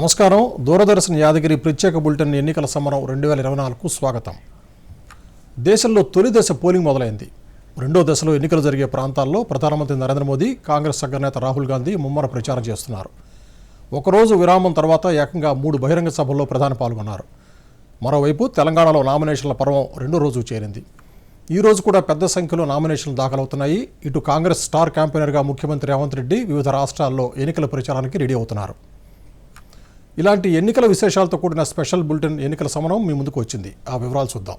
నమస్కారం. దూరదర్శన్ యాదగిరి ప్రత్యేక బులెటిన్ ఎన్నికల సమరం రెండు వేల ఇరవై నాలుగుకు స్వాగతం. దేశంలో తొలి దశ పోలింగ్ మొదలైంది. రెండో దశలో ఎన్నికలు జరిగే ప్రాంతాల్లో ప్రధానమంత్రి నరేంద్ర మోదీ కాంగ్రెస్ అగ్రనేత రాహుల్ గాంధీ ముమ్మర ప్రచారం చేస్తున్నారు. ఒకరోజు విరామం తర్వాత ఏకంగా మూడు బహిరంగ సభల్లో ప్రధాని పాల్గొన్నారు. మరోవైపు తెలంగాణలో నామినేషన్ల పర్వం రెండో రోజు చేరింది. ఈ రోజు కూడా పెద్ద సంఖ్యలో నామినేషన్లు దాఖలవుతున్నాయి. ఇటు కాంగ్రెస్ స్టార్ క్యాంపెయినర్గా ముఖ్యమంత్రి రేవంత్ రెడ్డి వివిధ రాష్ట్రాల్లో ఎన్నికల ప్రచారానికి రెడీ అవుతున్నారు. ఇలాంటి ఎన్నికల విశేషాలతో కూడిన స్పెషల్ బులెటిన్ ఎన్నికల సమరం మీ ముందుకు వచ్చింది. ఆ వివరాలు చూద్దాం.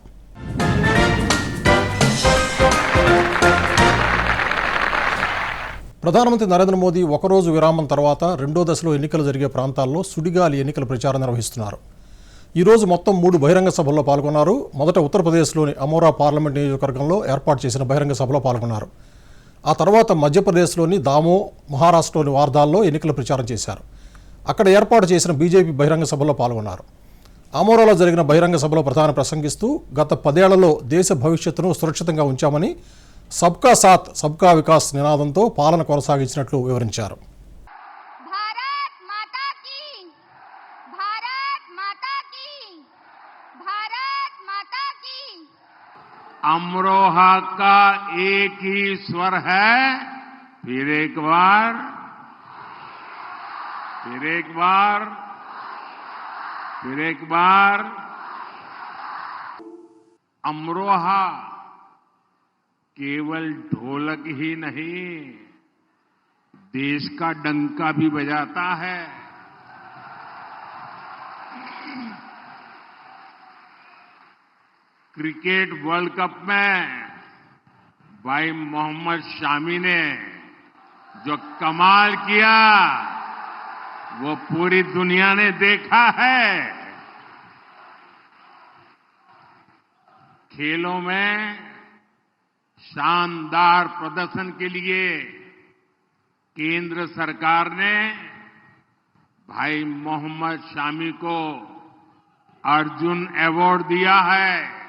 ప్రధానమంత్రి నరేంద్ర మోదీ ఒకరోజు విరామం తర్వాత రెండో దశలో ఎన్నికలు జరిగే ప్రాంతాల్లో సుడిగాలి ఎన్నికల ప్రచారం నిర్వహిస్తున్నారు. ఈరోజు మొత్తం మూడు బహిరంగ సభల్లో పాల్గొన్నారు. మొదట ఉత్తరప్రదేశ్లోని అమోరా పార్లమెంట్ నియోజకవర్గంలో ఏర్పాటు చేసిన బహిరంగ సభలో పాల్గొన్నారు. ఆ తర్వాత మధ్యప్రదేశ్లోని దామో మహారాష్ట్రలోని వార్దాల్లో ఎన్నికల ప్రచారం చేశారు. అక్కడ ఏర్పాటు చేసిన బీజేపీ బహిరంగ సభలో పాల్గొన్నారు అమోరాలో జరిగిన బహిరంగ సభలో ప్రధాని ప్రసంగిస్తూ గత పదేళ్లలో దేశ భవిష్యత్తును సురక్షితంగా ఉంచామని సబ్కా సాత్ సబ్కా వికాస్ నినాదంతో పాలన కొనసాగించినట్లు వివరించారు भारत माता की भारत माता की भारत माता की अमरोहा का एक ही स्वर है फिर एक बार फिर एक बार, फिर एक बार। अमरोहा केवल ढोलक ही नहीं, देश का डंका भी बजाता है। क्रिकेट वर्ल्ड कप में भाई मोहम्मद शामी ने जो कमाल किया वो पूरी दुनिया ने देखा है। खेलों में शानदार प्रदर्शन के लिए केंद्र सरकार ने भाई मोहम्मद शामी को अर्जुन अवार्ड दिया है।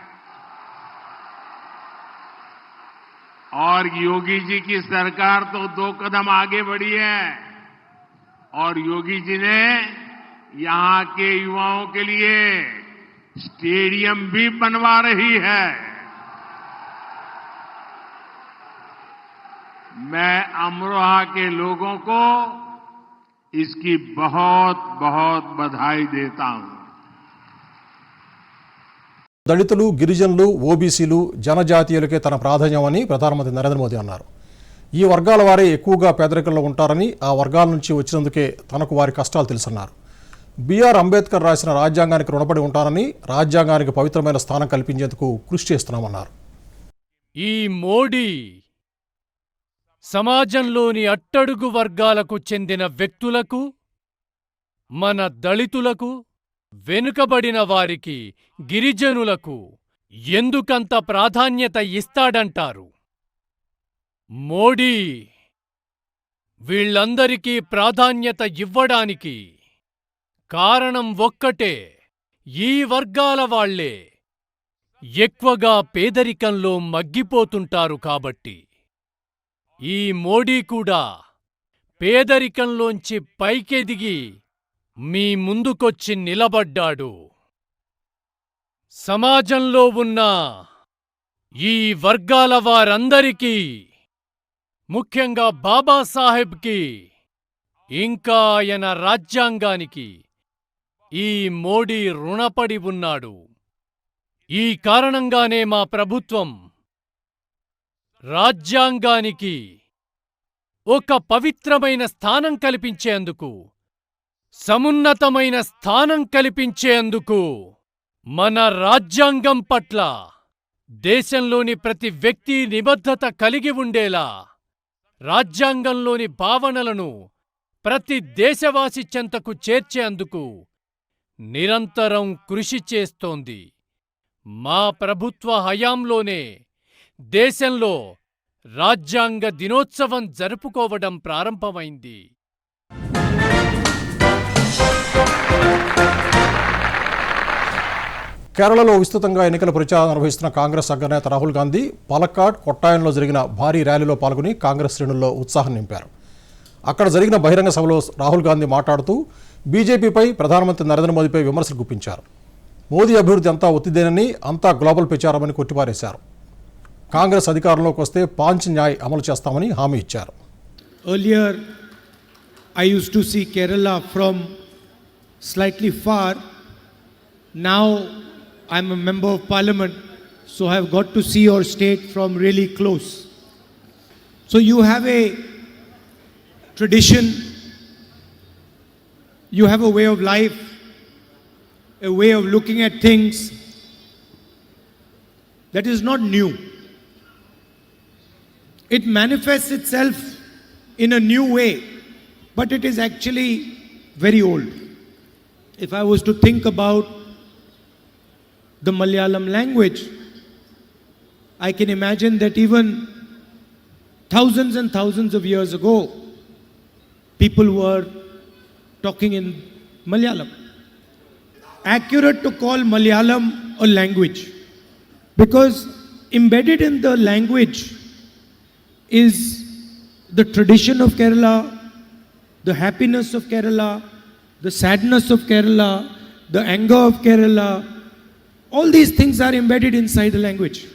और योगी जी की सरकार तो दो कदम आगे बढ़ी है। और योगी जी ने यहां के युवाओं के लिए स्टेडियम भी बनवा रही है मैं अमरोहा के लोगों को इसकी बहुत बहुत बधाई देता हूं దళితులు గిరిజనులు ఓబీసీలు జనజాతీయులకే తన ప్రాధాన్యమని ప్రధానమంత్రి నరేంద్ర మోదీ అన్నారు ఈ వర్గాల వారే ఎక్కువగా పేదరికంలో ఉంటారని ఆ వర్గాల నుంచి వచ్చినందుకే తనకు వారి కష్టాలు తెలుసన్నారు. బీఆర్ అంబేద్కర్ రాసిన రాజ్యాంగానికి రుణపడి ఉంటానని రాజ్యాంగానికి పవిత్రమైన స్థానం కల్పించేందుకు కృషి చేస్తున్నామన్నారు. ఈ మోడీ సమాజంలోని అట్టడుగు వర్గాలకు చెందిన వ్యక్తులకు మన దళితులకు వెనుకబడిన వారికి గిరిజనులకు ఎందుకంత ప్రాధాన్యత ఇస్తాడంటారు? మోడీ వీళ్ళందరికీ ప్రాధాన్యత ఇవ్వడానికి కారణం ఒక్కటే ఈ వర్గాల వాళ్ళే ఎక్కువగా పేదరికంలో మగ్గిపోతుంటారు కాబట్టి. ఈ మోడీ కూడా పేదరికంలోంచి పైకెదిగి మీ ముందుకొచ్చి నిలబడ్డాడు. సమాజంలో ఉన్న ఈ వర్గాల వారందరికీ ముఖ్యంగా బాబాసాహెబ్కి ఇంకా ఆయన రాజ్యాంగానికి ఈ మోడీ రుణపడి ఉన్నాడు. ఈ కారణంగానే మా ప్రభుత్వం రాజ్యాంగానికి ఒక పవిత్రమైన స్థానం కల్పించేందుకు సమున్నతమైన స్థానం కల్పించేందుకు మన రాజ్యాంగం పట్ల దేశంలోని ప్రతి వ్యక్తి నిబద్ధత కలిగి ఉండేలా రాజ్యాంగంలోని భావనలను ప్రతి దేశవాసి చెంతకు చేర్చేందుకు నిరంతరం కృషి చేస్తోంది. మా ప్రభుత్వ హయాంలోనే దేశంలో రాజ్యాంగ దినోత్సవం జరుపుకోవడం ప్రారంభమైంది. కేరళలో విస్తృతంగా ఎన్నికల ప్రచారం నిర్వహిస్తున్న కాంగ్రెస్ అగ్రనేత రాహుల్ గాంధీ పాలక్కాడ్ కొట్టాయంలో జరిగిన భారీ ర్యాలీలో పాల్గొని కాంగ్రెస్ శ్రేణుల్లో ఉత్సాహం నింపారు. అక్కడ జరిగిన బహిరంగ సభలో రాహుల్ గాంధీ మాట్లాడుతూ బీజేపీపై ప్రధానమంత్రి నరేంద్ర మోదీపై విమర్శలు గుప్పించారు. మోదీ అభివృద్ధి అంతా ఒత్తిదేనని అంతా గ్లోబల్ ప్రచారమని కొట్టిపారేశారు. కాంగ్రెస్ అధికారంలోకి వస్తే పాంచ్ న్యాయ్ అమలు చేస్తామని హామీ ఇచ్చారు. Earlier, I used to see Kerala from slightly far. Now, I'm a member of parliament, so I've got to see your state from really close. So, you have a tradition, you have a way of life, a way of looking at things that is not new it manifests itself in a new way, but it is actually very old. If I was to think about the Malayalam language, I can imagine that even thousands and thousands of years ago, people were talking in Malayalam. Accurate to call Malayalam a language because embedded in the language is the tradition of Kerala, the happiness of Kerala, the sadness of Kerala, the anger of Kerala. All these things are embedded inside the language.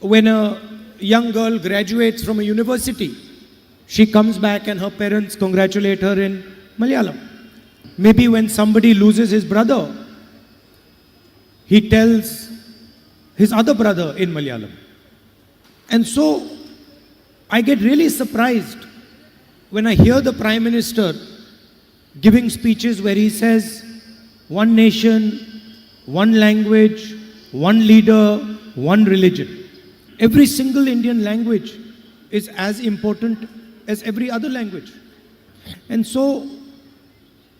When a young girl graduates from a university, she comes back and her parents congratulate her in Malayalam. Maybe when somebody loses his brother, he tells his other brother in Malayalam. And so I get really surprised when I hear the Prime Minister giving speeches where he says, one nation, one language, one leader, one religion. Every single Indian language is as important as every other language. And so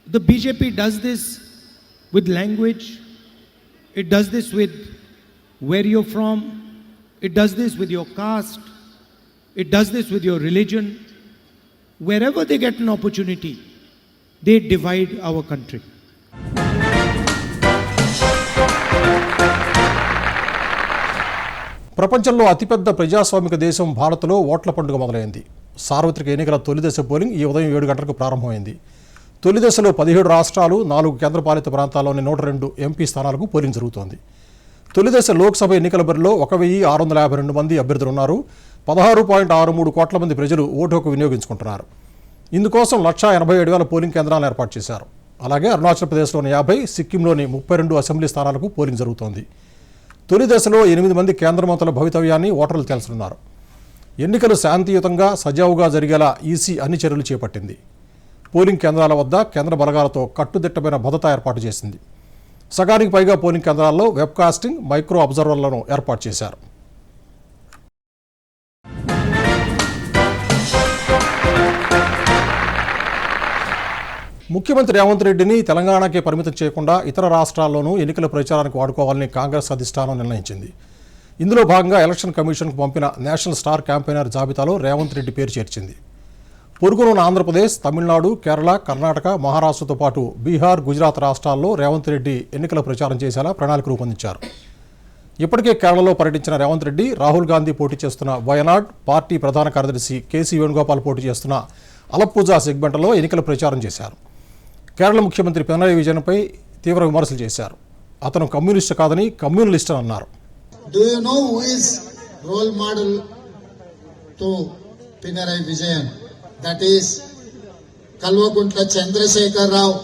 the BJP does this with language, it does this with where you're from, it does this with your caste, it does this with your religion. Wherever they get an opportunity, they divide our country. ప్రపంచంలో అతిపెద్ద ప్రజాస్వామిక దేశం భారత్లో ఓట్ల పండుగ మొదలైంది. సార్వత్రిక ఎన్నికల తొలి దశ పోలింగ్ ఈ ఉదయం ఏడు గంటలకు ప్రారంభమైంది. తొలి దశలో పదిహేడు రాష్ట్రాలు నాలుగు కేంద్రపాలిత ప్రాంతాల్లోని నూట రెండు ఎంపీ స్థానాలకు పోలింగ్ జరుగుతోంది. తొలి దశ లోక్సభ ఎన్నికల బరిలో ఒక వెయ్యి ఆరు వందల యాభై రెండు మంది అభ్యర్థులు ఉన్నారు పదహారు పాయింట్ ఆరు మూడు కోట్ల మంది ప్రజలు ఓటు హక్కు వినియోగించుకుంటున్నారు. ఇందుకోసం లక్షా ఎనభై ఏడు వేల పోలింగ్ కేంద్రాలను ఏర్పాటు చేశారు. అలాగే అరుణాచల్ ప్రదేశ్లోని యాభై సిక్కింలోని ముప్పై రెండు అసెంబ్లీ స్థానాలకు పోలింగ్ జరుగుతోంది. తొలి దశలో ఎనిమిది మంది కేంద్ర మంత్రుల భవితవ్యాన్ని ఓటర్లు తెలుసుకున్నారు ఎన్నికలు శాంతియుతంగా సజావుగా జరిగేలా ఈసీ అన్ని చర్యలు చేపట్టింది. పోలింగ్ కేంద్రాల వద్ద కేంద్ర బలగాలతో కట్టుదిట్టమైన భద్రత ఏర్పాటు చేసింది. సగానికి పైగా పోలింగ్ కేంద్రాల్లో వెబ్కాస్టింగ్ మైక్రో అబ్జర్వర్లను ఏర్పాటు చేశారు. ముఖ్యమంత్రి రేవంత్ రెడ్డిని తెలంగాణకే పరిమితం చేయకుండా ఇతర రాష్ట్రాల్లోనూ ఎన్నికల ప్రచారానికి వాడుకోవాలని కాంగ్రెస్ అధిష్టానం నిర్ణయించింది. ఇందులో భాగంగా ఎలక్షన్ కమిషన్కు పంపిన నేషనల్ స్టార్ క్యాంపెయినర్ జాబితాలో రేవంత్ రెడ్డి పేరు చేర్చింది. పొరుగునున్న ఆంధ్రప్రదేశ్ తమిళనాడు కేరళ కర్ణాటక మహారాష్ట్రతో పాటు బీహార్ గుజరాత్ రాష్ట్రాల్లో రేవంత్ రెడ్డి ఎన్నికల ప్రచారం చేసేలా ప్రణాళిక రూపొందించారు. ఇప్పటికే కేరళలో పర్యటించిన రేవంత్ రెడ్డి రాహుల్ గాంధీ పోటీ చేస్తున్న వయనాడ్ పార్టీ ప్రధాన కార్యదర్శి కేసీ వేణుగోపాల్ పోటీ చేస్తున్న అలప్పూజా సెగ్మెంట్లో ఎన్నికల ప్రచారం చేశారు. కేరళ ముఖ్యమంత్రి పినరాయి విజయన్పై తీవ్ర విమర్శలు చేశారు. అతను కమ్యూనిస్ట్ కాదని కమ్యూనలిస్ట్ అని అన్నారు role model to Pinarayi Vijayan that is Kalvakuntla Chandrashekar Rao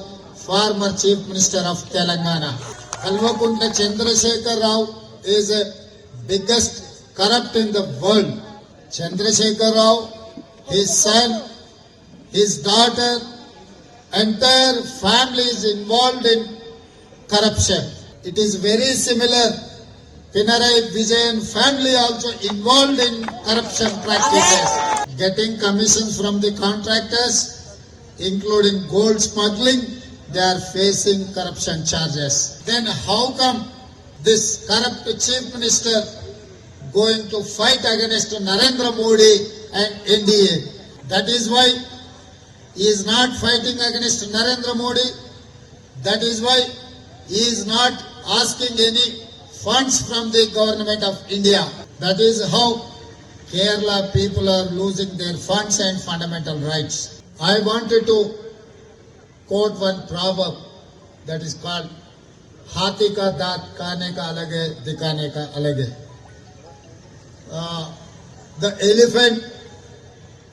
former chief minister of Telangana Kalvakuntla Chandrashekar Rao is a biggest corrupt in the world Chandrashekar Rao his son his daughter entire families involved in corruption. It is very similar. Pinarayi Vijayan family also involved in corruption practices. Getting commissions from the contractors, including gold smuggling, they are facing corruption charges. Then how come this corrupt chief minister going to fight against Narendra Modi and NDA? That is why he is not fighting against Narendra Modi. That is why he is not asking any funds from the government of India. That is how Kerala people are losing their funds and fundamental rights. I wanted to quote one proverb that is called Hati ka daat kane ka alag dikane ka alag. Uh, the elephant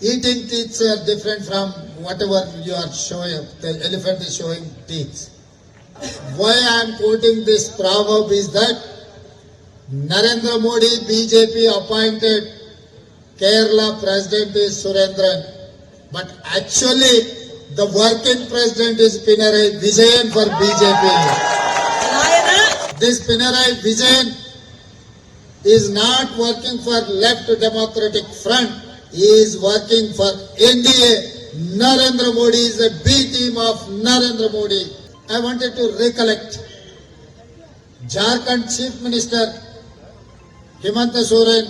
eating teeth uh, are different from whatever you are showing the elephant is showing teeth. Why i am quoting this proverb is that narendra modi bjp appointed kerala president is surendran. But actually the working president is pinarayi vijayan for bjp this pinarayi vijayan is not working for left democratic front is working for nda narendra modi is a b team of narendra modi i wanted to recollect jharkhand chief minister himanta soren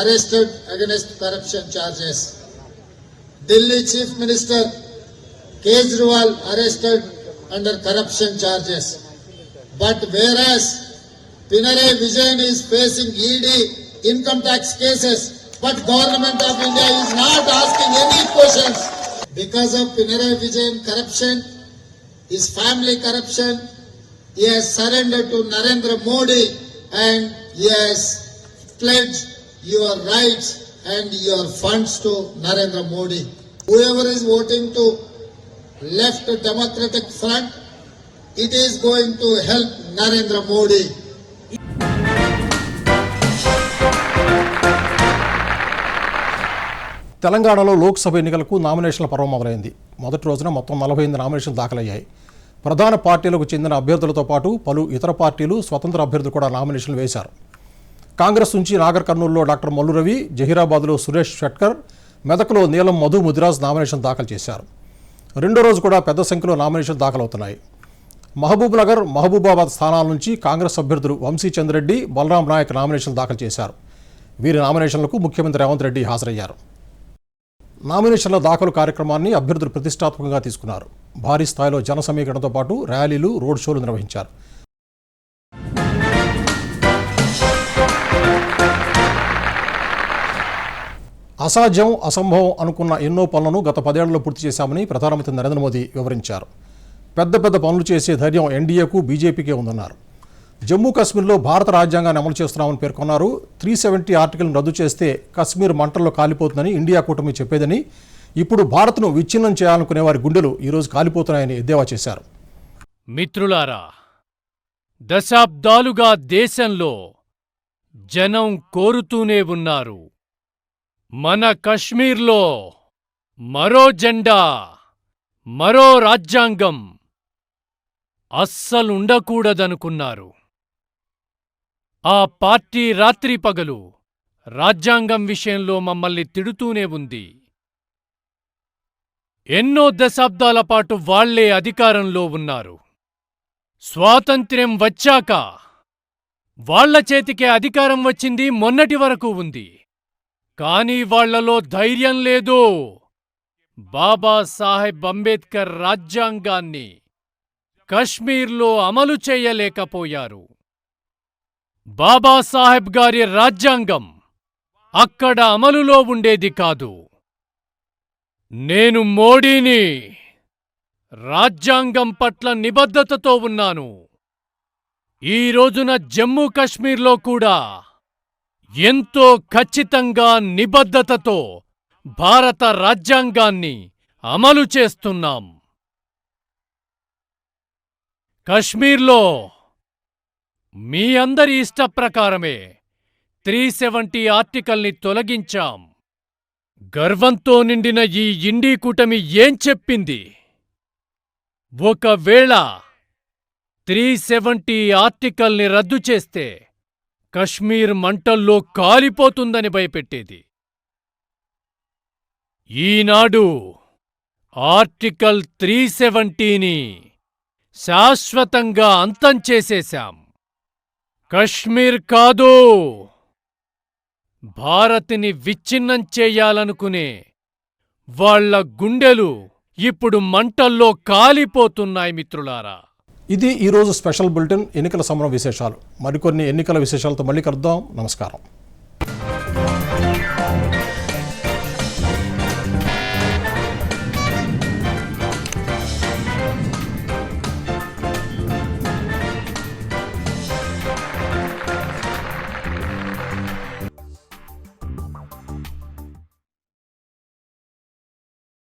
arrested against corruption charges delhi chief minister kejriwal arrested under corruption charges but whereas pinare Vijayan is facing ED income tax cases, but government of India is not asking any questions. Because of Pinarayi Vijayan corruption, his family corruption, he has surrendered to Narendra Modi and he has pledged your rights and your funds to Narendra Modi. Whoever is voting to left democratic front, it is going to help Narendra Modi. తెలంగాణలో లోక్సభ ఎన్నికలకు నామినేషన్ల పర్వం మొదలైంది. మొదటి రోజున మొత్తం నలభై ఎనిమిది నామినేషన్లు దాఖలయ్యాయి. ప్రధాన పార్టీలకు చెందిన అభ్యర్థులతో పాటు పలు ఇతర పార్టీలు స్వతంత్ర అభ్యర్థులు కూడా నామినేషన్లు వేశారు. కాంగ్రెస్ నుంచి నాగర్ కర్నూలులో డాక్టర్ మల్లు రవి జహీరాబాద్లో సురేష్ షట్కర్ మెదక్లో నీలం మధు ముదిరాజ్ నామినేషన్ దాఖలు చేశారు. రెండో రోజు కూడా పెద్ద సంఖ్యలో నామినేషన్లు దాఖలవుతున్నాయి. మహబూబ్ నగర్ మహబూబాబాద్ స్థానాల నుంచి కాంగ్రెస్ అభ్యర్థులు వంశీ చంద్రెడ్డి బలరాం నాయక్ నామినేషన్లు దాఖలు చేశారు. వీరి నామినేషన్లకు ముఖ్యమంత్రి రేవంత్ రెడ్డి హాజరయ్యారు. నామినేషన్ల దాఖలు కార్యక్రమాన్ని అభ్యర్థులు ప్రతిష్టాత్మకంగా తీసుకున్నారు. భారీ స్థాయిలో జన సమీకరణతో పాటు ర్యాలీలు రోడ్ షోలు నిర్వహించారు. అసాధ్యం అసంభవం అనుకున్న ఎన్నో పనులను గత పదేళ్ళలో పూర్తి చేశామని ప్రధానమంత్రి నరేంద్ర మోదీ వివరించారు. పెద్ద పెద్ద పనులు చేసే ధైర్యం ఎన్డీఏకు బీజేపీకే ఉందన్నారు. జమ్మూ కాశ్మీర్లో భారత రాజ్యాంగాన్ని అమలు చేస్తున్నామని పేర్కొన్నారు. త్రీ సెవెంటీ ఆర్టికల్ను రద్దు చేస్తే కశ్మీర్ మంటల్లో కాలిపోతుందని ఇండియా కూటమి చెప్పేదని ఇప్పుడు భారత్ను విచ్ఛిన్నం చేయాలనుకునే వారి గుండెలు ఈరోజు కాలిపోతున్నాయని ఎద్దేవా చేశారు. మిత్రులారా దశాబ్దాలుగా దేశంలో జనం కోరుతూనే ఉన్నారు. మన కశ్మీర్లో మరో జెండా మరో రాజ్యాంగం అస్సలుండకూడదనుకున్నారు. ఆ పార్టీ రాత్రి పగలు రాజ్యాంగం విషయంలో మమ్మల్ని తిడుతూనే ఉంది. ఎన్నో దశాబ్దాల పాటు వాళ్ళే అధికారంలో ఉన్నారు. స్వాతంత్ర్యం వచ్చాక వాళ్ళ చేతికే అధికారం వచ్చింది మొన్నటి వరకు ఉంది. కాని వాళ్ళలో ధైర్యం లేదు. బాబాసాహెబ్ అంబేద్కర్ రాజ్యాంగాన్ని కశ్మీర్లో అమలు చేయలేకపోయారు. బాబాసాహెబ్ గారి రాజ్యాంగం అక్కడ అమలులో ఉండేది కాదు. నేను మోడీని రాజ్యాంగం పట్ల నిబద్ధతతో ఉన్నాను. ఈ రోజున జమ్మూ కశ్మీర్లో కూడా ఎంతో ఖచ్చితంగా నిబద్ధతతో భారత రాజ్యాంగాన్ని అమలు చేస్తున్నాం. కశ్మీర్లో మీ అందరి ఇష్టప్రకారమే. Three seventy ఆర్టికల్ని తొలగించాం. గర్వంతో నిండిన ఈ ఇండీ కూటమి ఏం చెప్పింది? ఒకవేళ త్రీ సెవెంటీ ఆర్టికల్ని రద్దు చేస్తే కశ్మీర్ మంటల్లో కాలిపోతుందని భయపెట్టేది. ఈనాడు ఆర్టికల్ త్రీ సెవెంటీని శాశ్వతంగా అంతం చేసేశాం. కశ్మీర్ కాదు. భారత్ని విచ్ఛిన్నం చేయాలనుకునే వాళ్ళ గుండెలు ఇప్పుడు మంటల్లో కాలిపోతున్నాయి మిత్రులారా. ఇది ఈరోజు స్పెషల్ బులెటిన్ ఎన్నికల సమరం విశేషాలు. మరికొన్ని ఎన్నికల విశేషాలతో మళ్ళీ కలుద్దాం. నమస్కారం.